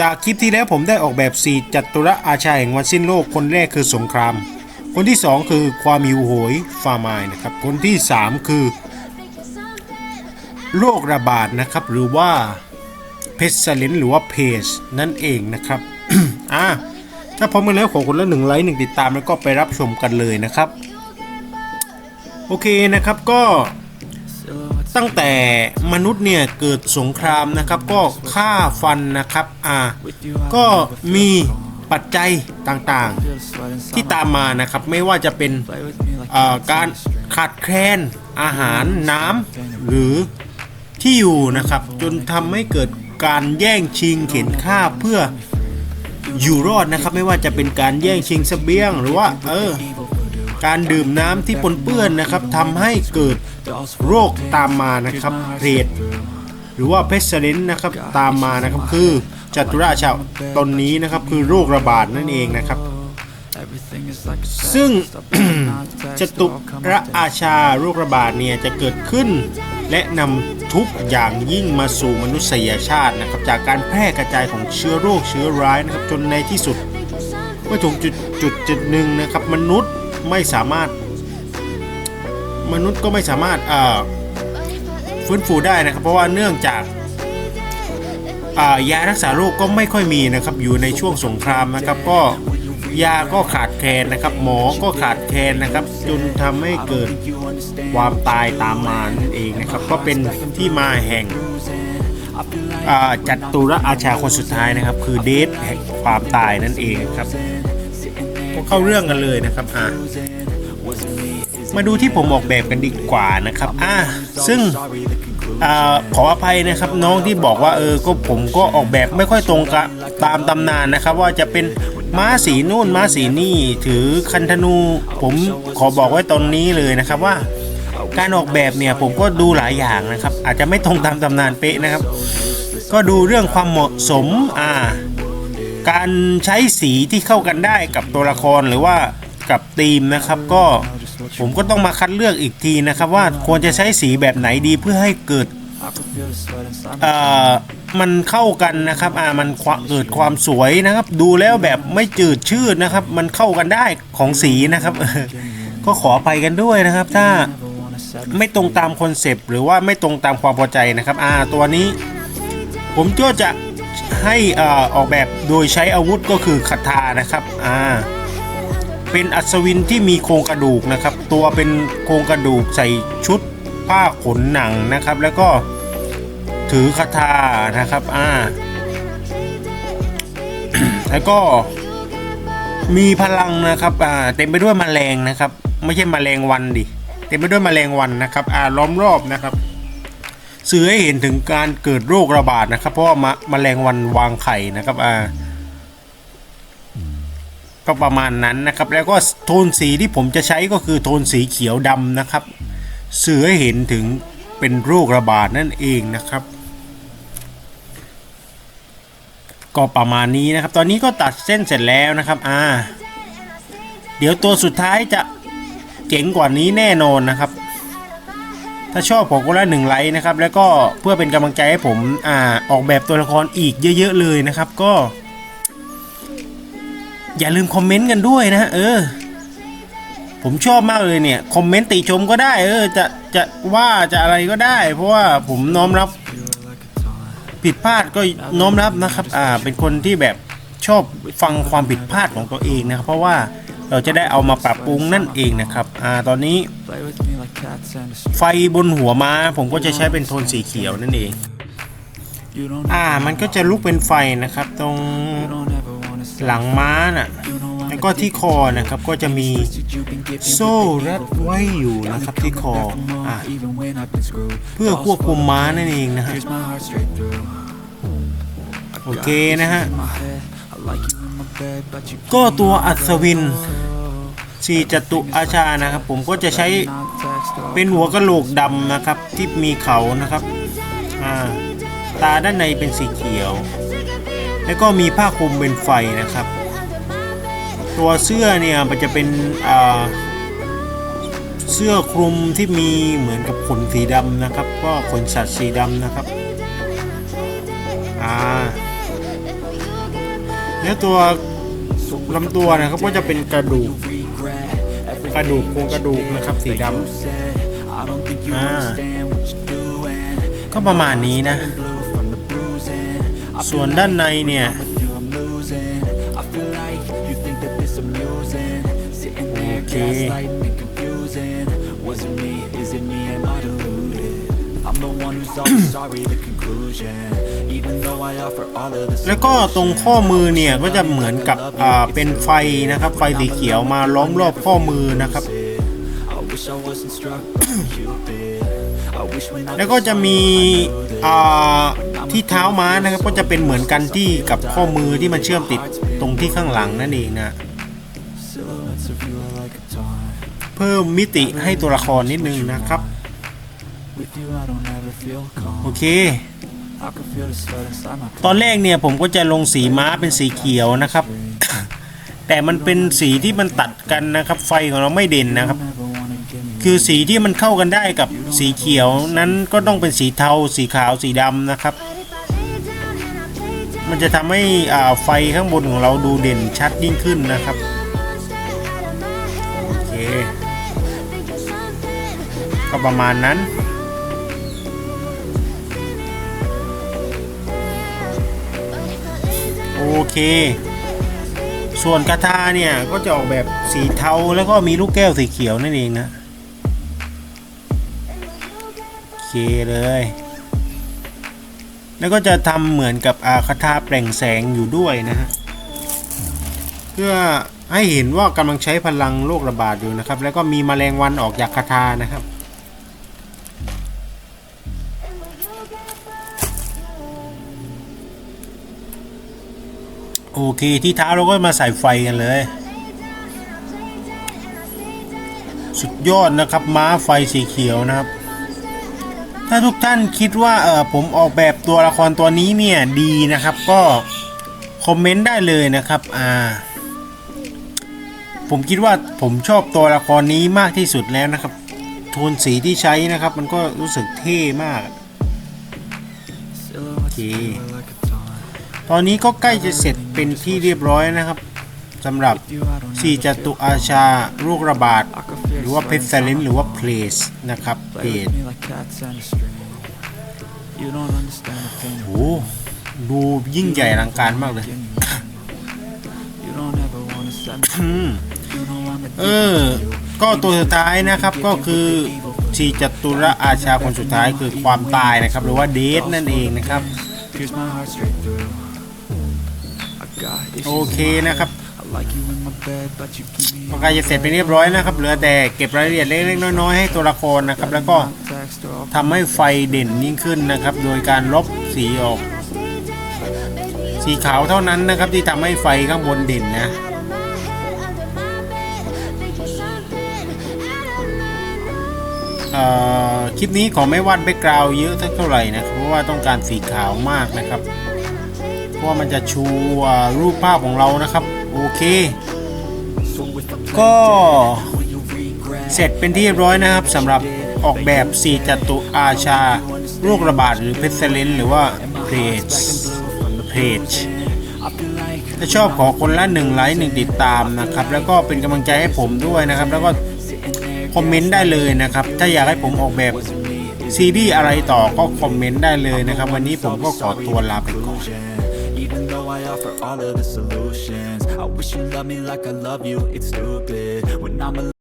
จากคลิปที่แล้วผมได้ออกแบบ 4 จัตุรอาชาแห่งวันสิ้นโลก คนแรกคือสงคราม คนที่ 2 คือความหิวโหยฟาร์มายนะครับ คนที่ 3 คือโรคระบาดนะครับ หรือว่าเพสซเลนหรือว่าเพจนั่นเองนะครับ อ่าถ้าพร้อมกันแล้วขอคนละหนึ่งไลค์หนึ่งติดตามแล้วก็ไปรับชมกันเลยนะครับ โอเคนะครับก็ ตั้งแต่มนุษย์เนี่ยเกิดสงครามนะครับ ก็ฆ่าฟันนะครับอ่าก็มีปัจจัยต่างๆที่ตามมานะครับ ไม่ว่าจะเป็นเอ่อการขาดแคลนอาหารน้ำหรือที่อยู่นะครับ จนทำให้เกิดการแย่งชิงเข็นฆ่าเพื่ออยู่รอดนะครับ ไม่ว่าจะเป็นการแย่งชิงเสบียงหรือว่า เออ การดื่มน้ำที่ปนเปื้อนนะครับทำให้เกิดโรคตามมานะครับเพลดหรือว่าเพสเลนนะครับตามมานะครับคือจัตุราชาตนนี้นะครับคือโรคระบาดนั่นเองนะครับ ซึ่งจตุรอาชาโรคระบาดเนี่ยจะเกิดขึ้น และนำทุกอย่างยิ่งมาสู่มนุษยชาตินะครับ จากการแพร่กระจายของเชื้อโรคเชื้อร้ายนะครับจนในที่สุดเมื่อถึงจุดจุดจุดหนึ่งนะครับ มนุษย์ ไม่สามารถ มนุษย์ก็ไม่สามารถฟื้นฟูได้นะครับ เพราะว่าเนื่องจากยารักษาโรคก็ไม่ค่อยมีนะครับ อยู่ในช่วงสงครามนะครับ ก็ยาก็ขาดแคลนนะครับ หมอก็ขาดแคลนนะครับ จนทำให้เกิดความตายตามมานั่นเองนะครับ ก็เป็นที่มาแห่งจัตุรอาชาคนสุดท้ายนะครับ คือเดทแห่งความตายนั่นเองครับ ก็เข้าเรื่องกันเลยนะครับอ่ามาดูที่ผมออกแบบกันดีกว่านะครับอ่าซึ่งอขออภัยนะครับน้องที่บอกว่าเออก็ผมก็ออกแบบไม่ค่อยตรงกับตามตำนานนะครับ ว่าจะเป็นม้าสีนู่นม้าสีนี่ถือคันธนู ผมขอบอกไว้ตอนนี้เลยนะครับว่า การออกแบบเนี่ยผมก็ดูหลายอย่างนะครับ อาจจะไม่ตรงตามตำนานเป๊ะนะครับ ก็ดูเรื่องความเหมาะสมอ่า การใช้สีที่เข้ากันได้กับตัวละครหรือว่ากับธีมนะครับก็ผมก็ต้องมาคัดเลือกอีกทีนะครับ ว่าควรจะใช้สีแบบไหนดีเพื่อให้เกิดเอ่อมันเข้ากันนะครับอ่ามันเกิดความสวยนะครับ ดูแล้วแบบไม่จืดชืดนะครับ มันเข้ากันได้ของสีนะครับ ก็ขอไปกันด้วยนะครับ ถ้าไม่ตรงตามคอนเซปต์หรือว่าไม่ตรงตามความพอใจนะครับอ่าตัวนี้ ผมก็จะ ให้อ่ออกแบบโดยใช้อาวุธก็คือคาถานะครับอ่าเป็นอัศวินที่มีโครงกระดูกนะครับ ตัวเป็นโครงกระดูกใส่ชุดผ้าขนหนังนะครับ แล้วก็ถือคาถานะครับอ่าแล้วก็มีพลังนะครับอ่าเต็มไปด้วยแมลงนะครับ ไม่ใช่แมลงวันดิเต็มไปด้วยแมลงวันนะครับอ่าล้อมรอบนะครับ สื่อให้เห็นถึงการเกิดโรคระบาดนะครับ เพราะว่ามะแมลงวันวางไข่นะครับอ่าก็ประมาณนั้นนะครับ แล้วก็โทนสีที่ผมจะใช้ก็คือโทนสีเขียวดำนะครับ สื่อให้เห็นถึงเป็นโรคระบาดนั่นเองนะครับ ก็ประมาณนี้นะครับ ตอนนี้ก็ตัดเส้นเสร็จแล้วนะครับอ่าเดี๋ยวตัวสุดท้ายจะเจ๋งกว่านี้แน่นอนนะครับ ถ้าชอบผมก็ละหนึ่งไลค์นะครับ แล้วก็เพื่อเป็นกำลังใจให้ผมอ่าออกแบบตัวละครอีกเยอะ ๆ เลยนะครับ ก็ อย่าลืมคอมเมนต์กันด้วยนะเออ ผมชอบมากเลยเนี่ยคอมเมนต์ติชมก็ได้ เออจะจะว่าจะอะไรก็ได้ เพราะว่าผมน้อมรับผิดพลาดก็น้อมรับนะครับ อ่า เป็นคนที่แบบชอบฟังความผิดพลาดของตัวเองนะครับ เพราะว่า เราจะได้เอามาปรับปรุงนั่นเองนะครับอ่าตอนนี้ไฟบนหัวม้าผมก็จะใช้เป็นโทนสีเขียวนั่นเองอ่ามันก็จะลุกเป็นไฟนะครับตรงหลังม้าน่ะแล้วก็ที่คอนะครับก็จะมีโซ่รัดไว้อยู่นะครับที่คออะเพื่อควบคุมม้านั่นเองนะฮะโอเคนะฮะ ก็ตัวอัศวินสี่จตุอาชานะครับ ผมก็จะใช้เป็นหัวกะโหลกดำนะครับ ที่มีเขานะครับาตาด้านในเป็นสีเขียว แล้วก็มีผ้าคลุมเป็นไฟนะครับ ตัวเสื้อเนี่ยมันจะเป็นเสื้อคลุมที่มีเหมือนกับขนสีดำนะครับ ก็ขนสัตว์สีดำนะครับอ่า แล้วตัวลำตัวนะครับก็จะเป็นกระดูกกระดูกโครงกระดูกนะครับสีดำอ่าก็ประมาณนี้นะ ส่วนด้านในเนี่ยโอเค แล้วก็ตรงข้อมือเนี่ยก็จะเหมือนกับอ่าเป็นไฟนะครับ ไฟสีเขียวมาล้อมรอบข้อมือนะครับ แล้วก็จะมีอ่าที่เท้าม้านะครับ ก็จะเป็นเหมือนกันที่กับข้อมือที่มันเชื่อมติดตรงที่ข้างหลังนั่นเองนะเพิ่มมิติให้ตัวละครนิดนึงนะครับ โอเค ตอนแรกเนี่ยผมก็จะลงสีม้าเป็นสีเขียวนะครับ แต่มันเป็นสีที่มันตัดกันนะครับ ไฟของเราไม่เด่นนะครับ คือสีที่มันเข้ากันได้กับสีเขียวนั้นก็ต้องเป็นสีเทา สีขาวสีดำนะครับ มันจะทำให้อ่าไฟข้างบนของเราดูเด่นชัดยิ่งขึ้นนะครับโอเคก็ประมาณนั้น เค ส่วนกระทาเนี่ยก็จะออกแบบสีเทาแล้วก็มีลูกแก้วสีเขียวนั่นเองนะโอเคเลย แล้วก็จะทำเหมือนกับอาคาถาแปล่งแสงอยู่ด้วยนะฮะเพื่อให้เห็นว่ากำลังใช้พลังโรคระบาดอยู่นะครับ แล้วก็มีมแมลงวันออกจากคาถานะครับ โอเคที่เท้าเราก็มาใส่ไฟกันเลย สุดยอดนะครับม้าไฟสีเขียวนะครับ ถ้าทุกท่านคิดว่าเออผมออกแบบตัวละครตัวนี้เนี่ยดีนะครับ ก็คอมเมนต์ได้เลยนะครับอ่าผมคิดว่าผมชอบตัวละครนี้มากที่สุดแล้วนะครับโทนสีที่ใช้นะครับ มันก็รู้สึกเท่มากโอเค ตอนนี้ก็ใกล้จะเสร็จเป็นที่เรียบร้อยนะครับสำหรับสี่จตุอาชาโรคระบาด หรือว่าเพ s เ l เลนหรือว่าเพลสนะครับเพจโอ้ดูยิ่งใหญ่อลังการมากเลยเออ ก็ตัวสุดท้ายนะครับก็คือชีจตุระอาชาคนสุดท้ายคือความตายนะครับ หรือว่าเดทนั่นเองนะครับ โอเคนะครับพอใกล้จะเสร็จไปเรียบร้อยนะครับ เหลือแต่เก็บรายละเอียดเล็กๆน้อยๆให้ตัวละครนะครับ แล้วก็ทำให้ไฟเด่นยิ่งขึ้นนะครับ โดยการลบสีออก สีขาวเท่านั้นนะครับที่ทำให้ไฟข้างบนเด่นนะเอ่อคลิปนี้ขอไม่วาดแบ็กกราวด์เยอะเท่าไหร่นะครับเพราะว่าต้องการสีขาวมากนะครับ เพราะว่ามันจะชูรูปภาพของเรานะครับ โอเค ก็เสร็จเป็นที่เรียบร้อยนะครับสำหรับออกแบบสีจตุอาชาโรคระบาดหรือเพ s เซเลนหรือว่าเพจเพจถ้าชอบขอคนละหนึ่งไลค์หนึ่งติดตามนะครับ แล้วก็เป็นกำลังใจให้ผมด้วยนะครับ แล้วก็คอมเมนต์ได้เลยนะครับ ถ้าอยากให้ผมออกแบบซีรีส์อะไรต่อก็คอมเมนต์ได้เลยนะครับ วันนี้ผมก็ขอตัวลาไป offer all of the solutions. I wish you loved me like I love you, it's stupid. When I'm alone